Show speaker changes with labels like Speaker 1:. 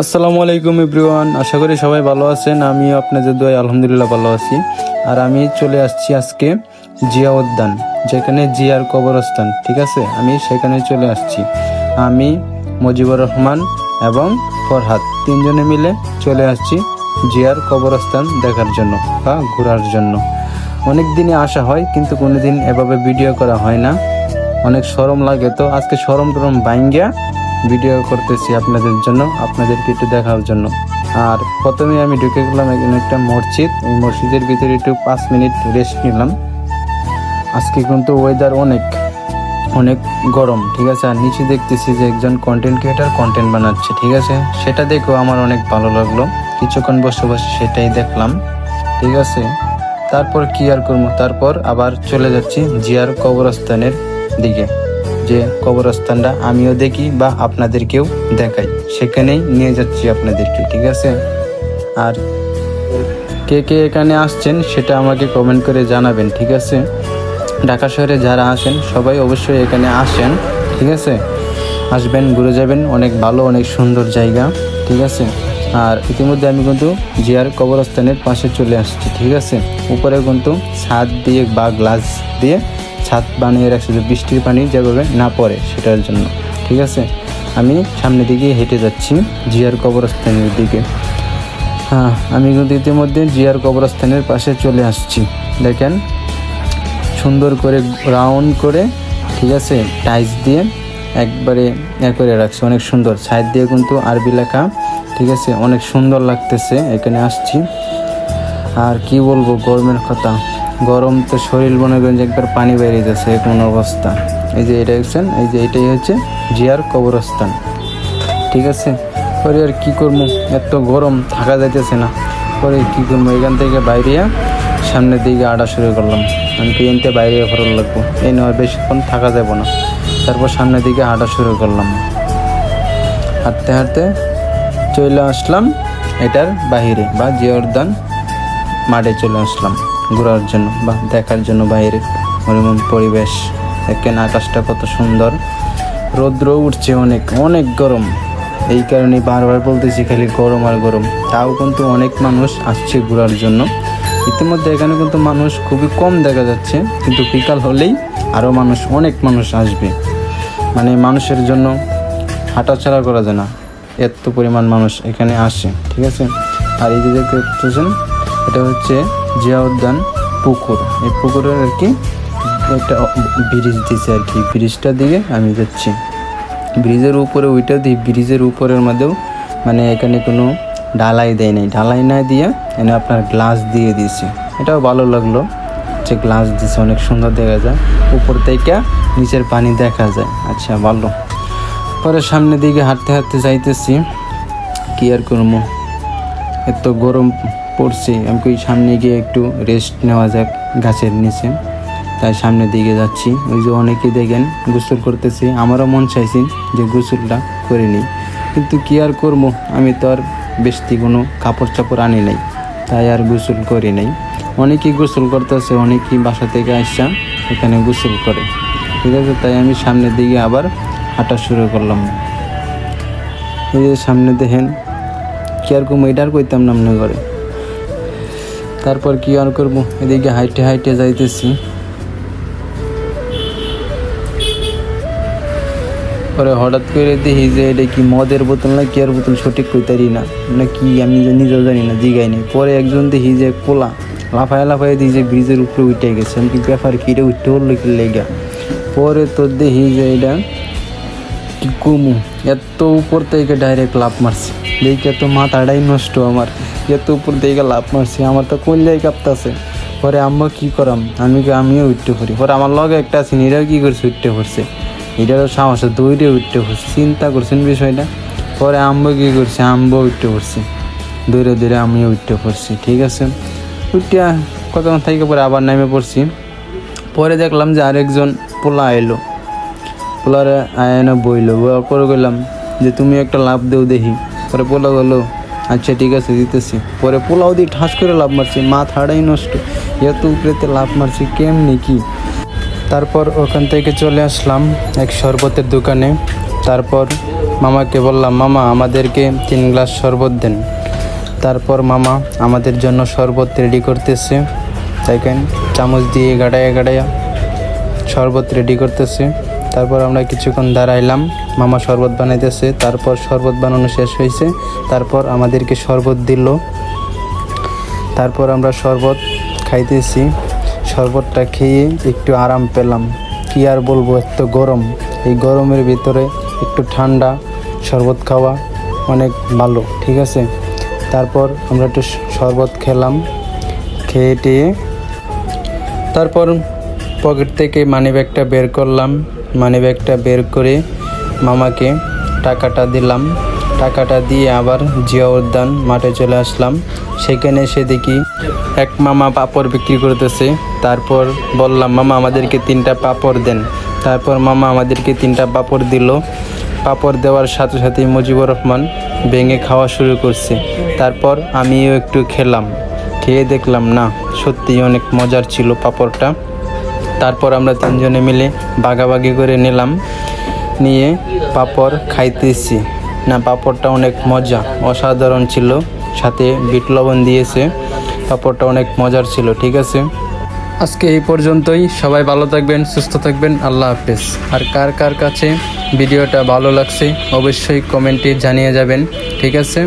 Speaker 1: আসসালামু আলাইকুম এভরিওয়ান, আশা করি সবাই ভালো আছেন। আমি আপনাদের দোয়াই আলহামদুলিল্লাহ ভালো আছি। আর আমি চলে আসছি আজকে জিয়া উদ্যান যেখানে জিয়ার কবরস্থান, ঠিক আছে? আমি সেখানে চলে আসছি। আমি মুজিবুর রহমান এবং ফরহাদ তিনজনে মিলে চলে আসছি জিয়ার কবরস্থান দেখার জন্য বা ঘোরার জন্য। অনেক দিনে আসা হয়, কিন্তু কোনো দিন এভাবে ভিডিও করা হয় না। অনেক সরম লাগে তো। আজকে সরম টরম বাইঙ্গা ভিডিও করতেছি আপনাদের জন্য, আপনাদেরকে একটু দেখার জন্য। আর প্রথমে আমি ঢুকে গেলাম এখানে একটা মসজিদ। এই মসজিদের ভিতরে একটু পাঁচ মিনিট রেস্ট নিলাম। আজকে কিন্তু ওয়েদার অনেক অনেক গরম, ঠিক আছে? আর নিচে দেখতেছি যে একজন কন্টেন্ট ক্রিয়েটার কন্টেন্ট বানাচ্ছে, ঠিক আছে? সেটা দেখেও আমার অনেক ভালো লাগল। কিছুক্ষণ বসে বসে সেটাই দেখলাম, ঠিক আছে? তারপর কি আর করব? তারপর আবার চলে যাচ্ছি জিয়ার কবরস্থানের দিকে। যে কবরস্থানটা আমিও দেখি বা আপনাদেরকেও দেখাই। সেখানেই নিয়ে যাচ্ছি আপনাদেরকে, ঠিক আছে? আর কে কে এখানে আসছেন সেটা আমাকে কমেন্ট করে জানাবেন, ঠিক আছে? ঢাকা শহরে যারা আসেন সবাই অবশ্যই এখানে আসেন, ঠিক আছে? আসবেন, ঘুরে যাবেন, অনেক ভালো, অনেক সুন্দর জায়গা, ঠিক আছে? আর ইতিমধ্যে আমি কিন্তু জিয়ার কবরস্থানের পাশে চলে আসছি, ঠিক আছে? উপরে কিন্তু ছাদ দিয়ে বা গ্লাস দিয়ে ছাদ বানিয়ে রাখছে যে বৃষ্টির পানি যেভাবে না পড়ে সেটার জন্য। ঠিক আছে? আমি সামনের দিকে হেঁটে যাচ্ছি, জিয়ার কবরস্থানের দিকে। হ্যাঁ আমি কিন্তু ইতিমধ্যে জিয়ার কবরস্থানের পাশে চলে আসছি। দেখেন, সুন্দর করে রাউন্ড করে, ঠিক আছে টাইস দিয়ে একবারে এ করে রাখছে। অনেক সুন্দর। সাইড দিয়ে কিন্তু আরবি লেখা, ঠিক আছে, অনেক সুন্দর লাগতেছে। এখানে আসছি। আর কি বলব, গরমের কথা। গরম তো শরীর মনে করেন যে একবার পানি বেরিয়ে যাচ্ছে কোন অবস্থা। এই যে এটা দেখছেন, এই যে এটাই হচ্ছে জিয়ার কবরস্থান। ঠিক আছে? পরে আর কি করব? এত গরম, থাকা যাইতেছে না। পরে কি করব? এখান থেকে বাইরে সামনের দিকে আটা শুরু করলাম। আমি পিএনতে বাইরে ফেরত লাগবো। এই নয় বেশিক্ষণ থাকা যাব না। তারপর সামনের দিকে হাঁটা শুরু করলাম। হাঁটতে হাঁটতে চলে আসলাম এটার বাহিরে, বা জিয়রদান মাঠে চলে আসলাম। ঘোরার জন্য বা দেখার জন্য বাইরে। মনোরম পরিবেশ দেখেন আকাশটা কত সুন্দর। রৌদ্র উঠছে অনেক অনেক গরম। এই কারণে বারবার বলতেছি খালি গরম আর গরম। তাও কিন্তু অনেক মানুষ আসছে ঘোরার জন্য। ইতিমধ্যে এখানে কিন্তু মানুষ খুবই কম দেখা যাচ্ছে, কিন্তু বিকাল হলেই আরও মানুষ, অনেক মানুষ আসবে। মানে মানুষের জন্য হাঁটাচলা করা যায় না। এত পরিমাণ মানুষ এখানে আসে, ঠিক আছে? আর এই যে দেখতে পাচ্ছেন এটা হচ্ছে জিয়া উদ্যান পুকুর। এই পুকুরের আর কি একটা ব্রিজ দিছে আর কি। ব্রিজটা দিকে আমি যাচ্ছি। ব্রিজের উপরে ওইটা দিই ব্রিজের উপরের মধ্যেও মানে এখানে কোনো ঢালাই দেয় নাই। ঢালাই না দিয়ে এনে আপনার গ্লাস দিয়ে দিয়েছে এটাও ভালো লাগল যে গ্লাস দিছে, অনেক সুন্দর দেখা যায়। উপর থেকে নিচের পানি দেখা যায়। আচ্ছা ভালো। পরে সামনের দিকে হাঁটতে হাঁটতে যাইতেছি। কি আর করব? এত গরম। পড়ছে। আমি কই সামনে গিয়ে একটু রেস্ট নেওয়া যাক গাছের নিচে। তাই সামনের দিকে যাচ্ছি। ওই যে অনেকে দেখেন গোসল করতেছে। আমারও মন চাইছে যে গোসলটা করে নিই। কিন্তু কি আর করব? আমি তো আর বেশি কোনো কাপড় চাপড় আনি নাই। তাই আর গোসল করি নাই। অনেকেই গোসল করতেছে, অনেকেই বাসা থেকে আসা এখানে গোসল করে। ঠিক আছে, তাই আমি সামনের দিকে আবার হাঁটা শুরু করলাম। এই যে সামনে দেখেন, কি আর কম এটা আর কইতাম না মনে করে তারপর কি আর করব? এদিকে হাইটে হাইটে যাইতেছি। পরে হঠাৎ করে দেখি যে এটা কি মদের বোতল না কি আর বোতল সঠিক কইতারি না। না কি আমি নিজেও জানি না, জিগাই নাই। পরে একজন দেখি যে কোলা লাফায় লাফায় দিই যে ব্রিজের উপরে উঠে গেছে। আমি কি ব্যাপার কি রে উঠতে হলো কি লেগা? পরে তো দেখি যে এটা কি কমু? এত উপর থেকে ডাইরেক্ট লাভ মারছে। দেখে তো মাথাটাই নষ্ট আমার। এত উপর থেকে লাভ মারছি। আমার তো কল্যাই কাঁপতাছে পরে আম্মা, কি করাম? আমি আমিও উঠতে পারি। পরে আমার লগে একটা আছে, এরাও কী করছে? উঠতে পড়ছে এটারও সাহস দৌড়ে উঠতে পড়ছে চিন্তা করছেন বিষয়টা? পরে আম্বো কি করছে? আম্বো উঠতে পড়ছে দৌড়ে দৌড়ে আমিও উঠতে পড়ছি ঠিক আছে? উঠিয়া কতক্ষণ থেকে পরে আবার নেমে পড়ছি। পরে দেখলাম যে আরেকজন পোলা এলো। পোলারে আয়না বইলো পরে গেলাম যে তুমি একটা লাভ দেও দেখি। পরে পোলা গেলো আচ্ছা ঠিক আছে, দিতেছি। পরে পোলাও দিয়ে ঠাস করে লাভ মারছি মাথাটাই নষ্ট। এত উপরেতে লাভ মারছি কেমনি কি? তারপর ওখান থেকে চলে আসলাম এক শরবতের দোকানে। তারপর মামাকে বললাম, মামা, আমাদেরকে তিন গ্লাস শরবত দেন। তারপর মামা আমাদের জন্য শরবত রেডি করতেছে। দেখেন, চামচ দিয়ে গাড়াইয়া গাড়াইয়া শরবত রেডি করতেছে। তারপর আমরা কিছুক্ষণ দাঁড়াইলাম। মামা শরবত বানাইতেছে, তারপর শরবত বানানো শেষ হয়েছে তারপর আমাদেরকে শরবত দিল। তারপর আমরা শরবত খাইতেছি। শরবতটা খেয়ে একটু আরাম পেলাম। কি আর বলব, এত গরম। এই গরমের ভিতরে একটু ঠান্ডা শরবত খাওয়া অনেক ভালো, ঠিক আছে? তারপর আমরা একটু শরবত খেলাম। খেয়ে টেয়ে তারপর পকেট থেকে মানি ব্যাগটা বের করলাম। মানি ব্যাগটা বের করে মামাকে টাকাটা দিলাম। টাকাটা দিয়ে আবার জিয়া উদ্যান মাঠে চলে আসলাম। সেখানে এসে দেখি এক মামা পাপড় বিক্রি করতেছে। তারপর বললাম, মামা, আমাদেরকে তিনটা পাপড় দেন। তারপর মামা আমাদেরকে তিনটা পাপড় দিল। পাপড় দেওয়ার সাথে সাথে মুজিবুর রহমান ভেঙে খাওয়া শুরু করছে। তারপর আমিও একটু খেলাম। খেয়ে দেখলাম, না, সত্যিই অনেক মজার ছিল পাপড়টা। তারপর আমরা তিনজনে মিলে বাগাবাগি করে নিলাম। নিয়ে পাপড় খাইতেছি। না, পাপড়টা অনেক মজা, অসাধারণ ছিল। সাথে বিট লবণ দিয়েছে। পাপড়টা অনেক মজার ছিল, ঠিক আছে? আজকে এই পর্যন্তই। সবাই ভালো থাকবেন, সুস্থ থাকবেন। আল্লাহ হাফেজ। আর কার কার কাছে ভিডিওটা ভালো লাগছে, অবশ্যই কমেন্টে জানিয়ে যাবেন, ঠিক আছে?